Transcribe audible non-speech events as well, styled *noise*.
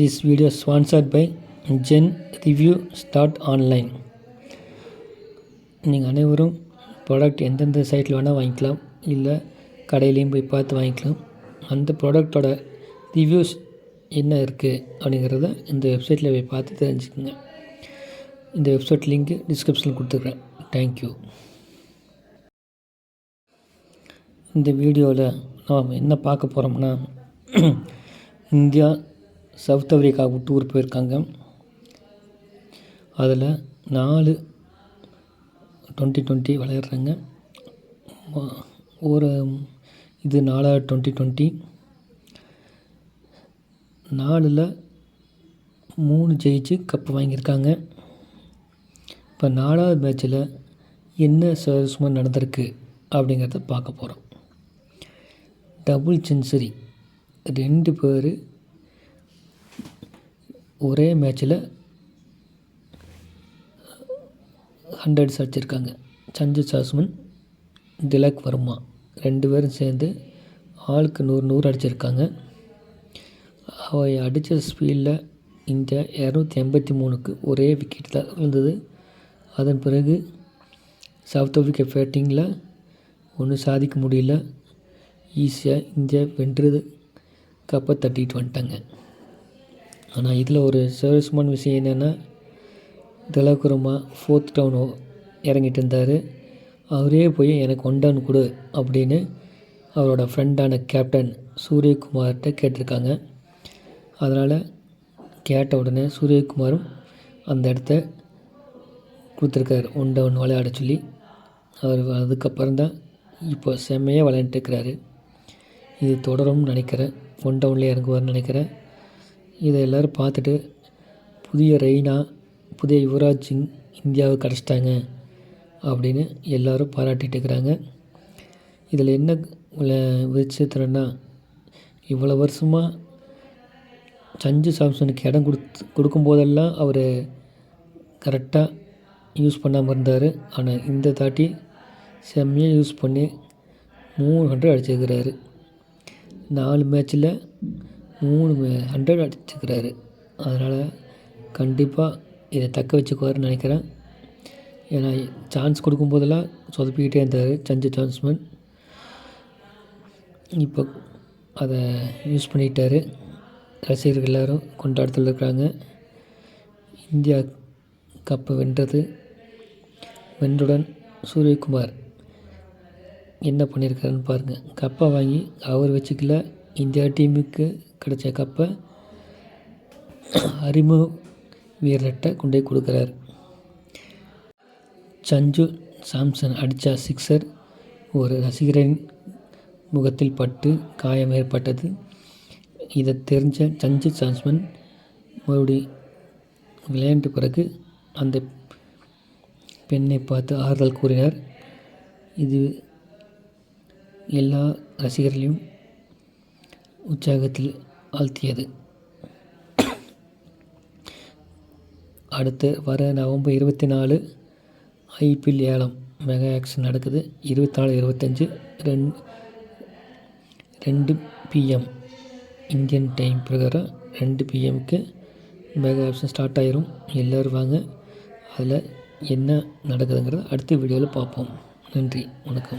This video sponsored by Zen review start online நீங்கள் அனைவரும் product எந்தெந்த சைட்டில் வேணால் வாங்கிக்கலாம். இல்லை கடையிலையும் போய் பார்த்து வாங்கிக்கலாம். அந்த ப்ராடக்டோட ரிவ்யூஸ் என்ன இருக்குது அப்படிங்கிறத இந்த வெப்சைட்டில் போய் பார்த்து தெரிஞ்சுக்கோங்க. இந்த வெப்சைட் லிங்க்கு டிஸ்கிரிப்ஷனில் கொடுத்துருக்குறேன் தேங்க்யூ இந்த வீடியோவில் நாம் என்ன பார்க்க போகிறோம்னா *clears throat* இந்தியா சவுத் ஆஃப்ரிக்காவுக்கு டூர் போயிருக்காங்க. அதில் நாலு டுவெண்ட்டி டுவெண்ட்டி விளையாடுறாங்க. ஒரு இது நாலாவது டுவெண்ட்டி டுவெண்ட்டி. நாலில் மூணு ஜெயிச்சு கப்பு வாங்கியிருக்காங்க. இப்போ நாலாவது மேட்ச்சில் என்ன சுவாரஸ்யமாக நடந்திருக்கு அப்படிங்கிறத பார்க்க போகிறோம் டபுள் செஞ்சுரி ரெண்டு பேர் ஒரே மேட்ச்சில் ஹண்ட்ரட்ஸ் அடிச்சிருக்காங்க. சஞ்சு சாஸ்மன் திலக் வர்மா ரெண்டு பேரும் சேர்ந்து ஆளுக்கு நூறு நூறு அடிச்சிருக்காங்க. அவை அடித்த ஸ்பீடில் இந்தியா இரநூத்தி எண்பத்தி மூணுக்கு ஒரே விக்கெட் தான் இருந்தது அதன் பிறகு சவுத் ஆஃப்ரிக்கா பேட்டிங்கில் ஒன்றும் சாதிக்க முடியல. ஈஸியாக இந்தியா வென்றது. கப்பை தட்டிட்டு வந்துட்டாங்க. ஆனால் இதில் ஒரு சுவாரஸ்யமான விஷயம் என்னென்னா திலகுருமா ஃபோர்த் டவுன் இறங்கிட்டு இருந்தார் அவரே போய் எனக்கு ஒன் டவுன் கொடு அப்படின்னு அவரோட ஃப்ரெண்டான கேப்டன் சூரியகுமார்கிட்ட கேட்டிருக்காங்க. அதனால் கேட்ட உடனே சூரியகுமாரும் அந்த இடத்த கொடுத்துருக்காரு ஒன் டவுன் விளையாட சொல்லி. அவர் அதுக்கப்புறம் தான் இப்போ செம்மையாக விளையாண்டுருக்கிறாரு இது தொடரும்னு நினைக்கிறேன். ஒன் டவுன்லேயே இறங்குவார்னு நினைக்கிறேன். இதை எல்லோரும் பார்த்துட்டு புதிய ரெய்னா புதிய யுவராஜ் சிங் இந்தியாவுக்கு கிடச்சிட்டாங்க அப்படின்னு எல்லோரும் பாராட்டிகிட்டு இருக்கிறாங்க. இதில் என்ன விசித்திரம்னா இவ்வளோ வருஷமாக சஞ்சு சாம்சனுக்கு இடம் கொடுத்து கொடுக்கும்போதெல்லாம் அவர் கரெக்டாக யூஸ் பண்ணாமல் இருந்தார். ஆனால் இந்த தாட்டி செம்மையாக யூஸ் பண்ணி மூணு ஹண்ட்ரட் அடிச்சிருக்கிறாரு. நாலு மேட்ச்சில் மூணு ஹண்ட்ரட் அடிச்சிருக்கிறாரு. அதனால் கண்டிப்பாக இதை தக்க வச்சுக்குவாருன்னு நினைக்கிறேன். ஏன்னா சான்ஸ் கொடுக்கும்போதெல்லாம் சொதப்பிக்கிட்டே இருந்தார் சஞ்சு சான்ஸ்மன் இப்போ அதை யூஸ் பண்ணிட்டார். ரசிகர்கள் எல்லோரும் கொண்டாடத்தில் இருக்கிறாங்க. இந்தியா கப்பை வென்றது வென்றுடன் சூரியகுமார். என்ன பண்ணியிருக்காருன்னு பாருங்கள் கப்பை வாங்கி அவர் வச்சுக்கல. இந்தியா டீமுக்கு கிடைச்ச கப்பை அறிமுக வீரர்கிட்ட கொண்டு போய் சஞ்சு சாம்சன் அடித்த சிக்ஸர் ஒரு ரசிகரின் முகத்தில் பட்டு காயம் ஏற்பட்டது. இதை தெரிஞ்ச சஞ்சு சாம்சன் மறுபடி விளையாண்ட பிறகு அந்த பெண்ணை பார்த்து ஆறுதல் கூறினார். இது எல்லா ரசிகர்களையும் உற்சாகத்தில் ஆழ்த்தியது. அடுத்து வர நவம்பர் இருபத்தி நாலு ஐபிஎல் ஏலம் மெகா ஆக்ஷன் நடக்குது. இருபத்தி நாலு இருபத்தஞ்சி ரெண் ரெண்டு பிஎம் இந்தியன் டைம் பிரகாரம் ரெண்டு பிஎம்க்கு மெகா ஆக்ஷன் ஸ்டார்ட் ஆயிரும். எல்லோரும் வாங்க. அதில் என்ன நடக்குதுங்கிறத அடுத்த வீடியோவில் பார்ப்போம். நன்றி வணக்கம்.